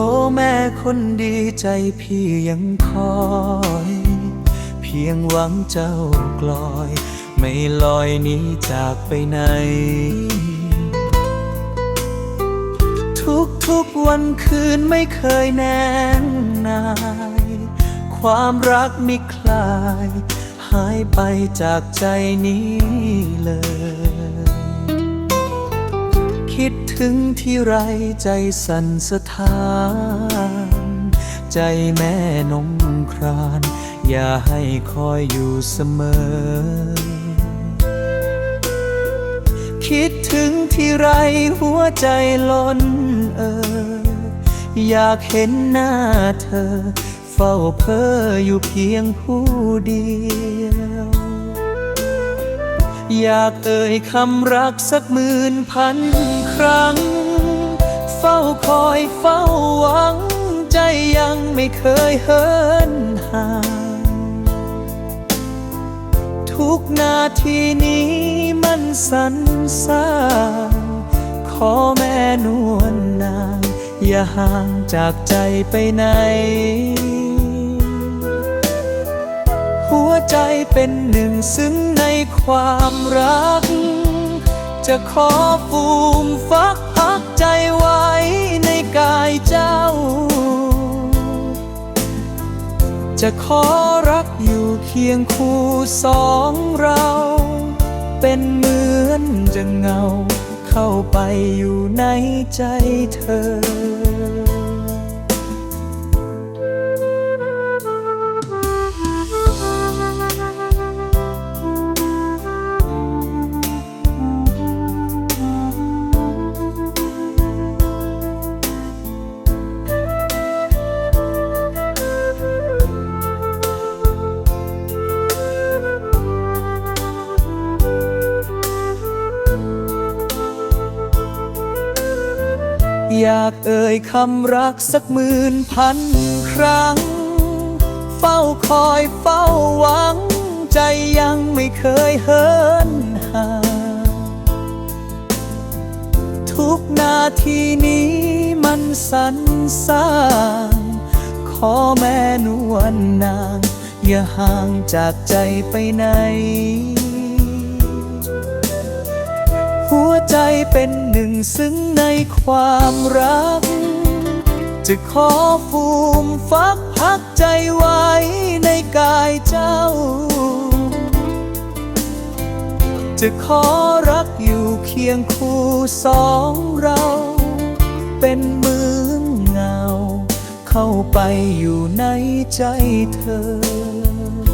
อ้แม่คนดีใจพี่ยังคอย เพียงหวังเจ้ากลอย ไม่ลอยหนี้จากไปไหน ทุกทุกวันคืนไม่เคยแน่นนาย ความรักไม่คลาย หายไปจากใจนี้เลย คิดถึงที่ไรใจสั่นสะท้าน ใจแม่นงคราน อย่าให้คอยอยู่เสมอ คิดถึงที่ไรหัวใจล้นเออ อยากเห็นหน้าเธอ เฝ้าเพ้ออยู่เพียงผู้เดียว อยากเอ่ยคำรักสักหมื่นพันครั้ง เฝ้าคอยเฝ้าหวัง ใจยังไม่เคยเหินห่าง ทุกนาทีนี้มันสันสานขอแม่นวลนาง อย่าห่างจากใจไปไหน หัวใจเป็นหนึ่งซึ้งในความรัก จะขอฟูมฟักพักใจไว้ในกายเจ้า จะขอรักอยู่เคียงคู่สองเรา เป็นเหมือนจะเงา เข้าไปอยู่ในใจเธอ อยากเอ่ยคำรักสักหมื่นพันครั้ง เฝ้าคอยเฝ้าหวัง ใจยังไม่เคยเหินห่างทุกนาทีนี้มันสันสร้าง ขอแม่นวลนาง อย่าห่างจากใจไปไหน หัวใจเป็นหนึ่งซึ้งในความรัก จะขอฟูมฟักพักใจไว้ในกายเจ้า จะขอรักอยู่เคียงคู่สองเรา เป็นเหมือนเงา เข้าไปอยู่ในใจเธอ